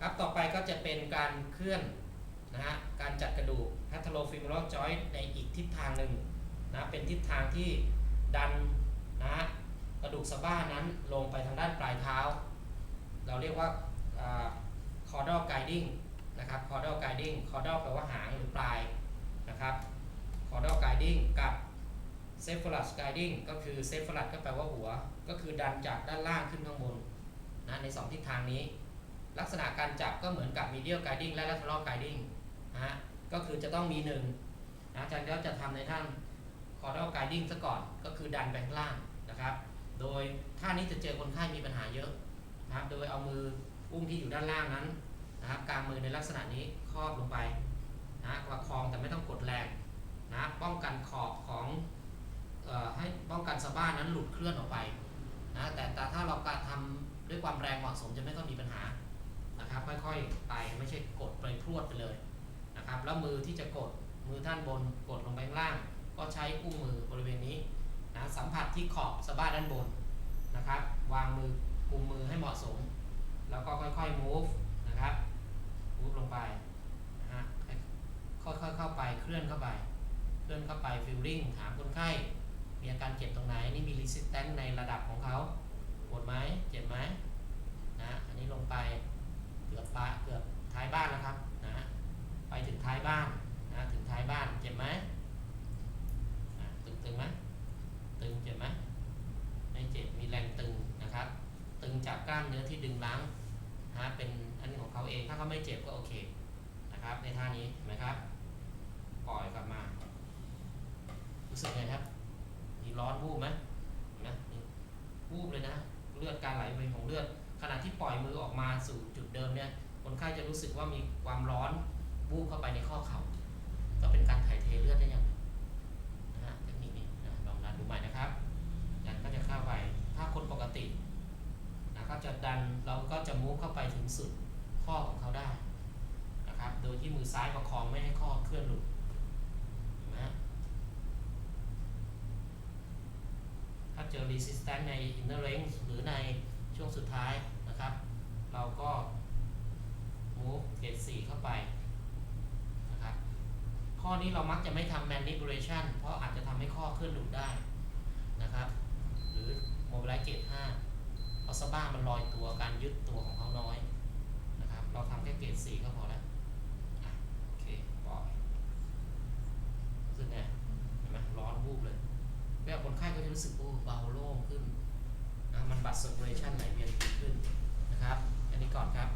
ครับต่อไปก็จะเป็นการเคลื่อนนะฮะการจัดกระดูก patellofemoral joint ในอีกทิศทางหนึ่งนะเป็นทิศทางที่ดันนะฮะกระดูกสะบ้านั้นลงไปทางด้านปลายเท้า เราเรียกว่าอ่า caudal guiding นะครับ caudal guiding caudal แปลว่าหางหรือปลายนะครับ caudal guiding กับ cephalus guiding ก็คือ cephalus ก็แปลว่าหัว ก็คือดันจากด้านล่างขึ้นข้างบนนะในสองทิศทางนี้ ลักษณะการจับก็เหมือนกับ medial guiding และ lateral guiding นะฮะก็คือจะต้องมีหนึ่งนะอาจารย์ก็จะทำในท่าน caudal guiding ซะก่อนก็คือดันไปข้างล่างนะครับ โดยท่านี้จะเจอคนไข้มีปัญหาเยอะนะครับโดยเอามืออุ้งที่อยู่ด้านล่างนั้นนะครับกางมือในลักษณะนี้ครอบลงไปนะประคองแต่ไม่ต้องกดแรงนะป้องกันขอบของออให้ป้องกันสะบ้านั้นหลุดเคลื่อนออกไปนะแต่แต่ถ้าเราการทำด้วยความแรงเหมาะสมจะไม่ต้องมีปัญหา นะครับค่อยๆไปไม่ใช่กดไปพรวดไปเลยนะครับแล้วมือที่จะกดมือท่านบนกดลงไปข้างล่าง ก็ใช้อุ้งมือบริเวณนี้นะสัมผัสที่ขอบสะบ้าด้านบนนะครับ วางมือกุมมือให้เหมาะสม แล้วก็ค่อยๆ move นะครับ move ลงไปนะฮะค่อยๆเข้าไปเคลื่อนเข้าไป เคลื่อนเข้าไป feeling ถามคนไข้มีอาการเจ็บตรงไหนนี่มี resistance ในระดับของเขาปวดไหมเจ็บไหมนะอันนี้ลงไป กือบปลายเกือบท้ายบ้านแล้วครับนะไปถึงท้ายบ้านนะถึงท้ายบ้านเจ็บไหมตึงตึงไหมตึงเจ็บไหมไม่เจ็บมีแรงตึงนะครับ ตึงจากกล้ามเนื้อที่ดึงล้างนะเป็นอันนี้ของเขาเองถ้าเขาไม่เจ็บก็โอเคนะครับ ในท่านี้เห็นไหมครับปล่อยกลับมารู้สึกไงครับมีร้อนวูบไหมนไหมนี่วูบเลยนะเลือดการไหลเวียนของเลือดขณะที่ปล่อยมือออก จุดเดิมเนี่ยคนไข้จะรู้สึกว่ามีความร้อนวูบเข้าไปในข้อเข่าก็เป็นการถ่ายเทเลือดได้อย่างหนึ่งนะฮะเทคนิคนี้นะลองดันดูใหม่นะครับดันก็จะเข้าไปถ้าคนปกตินะก็จะดันเราก็จะมูฟเข้าไปถึงสุดข้อของเขาได้นะครับโดยที่มือซ้ายประคองไม่ให้ข้อเคลื่อนหลุดนไหมฮะถ้าเจอ resistance ใน inner range หรือในช่วงสุดท้ายนะครับ เราก็ move เกรด4เข้าไปนะครับ ข้อนี้เรามักจะไม่ทำ manipulation เพราะอาจจะทำให้ข้อเคลื่อนหลุดได้นะครับ หรือ mobilize เกรด5เพราะสบ้ามันลอยตัวการยึดตัวของเขาน้อยนะครับ เราทำแค่เกรด4ก็พอแล้วโอเคปล่อยรู้สึกไงเห็นไหมร้อนวูบเลยเวลาคนไข้ก็จะรู้สึกโอ้เบาโล่งขึ้นนะมันบัด circulation ไหลเวียนดีขึ้นนะครับ อันนี้ก่อนครับ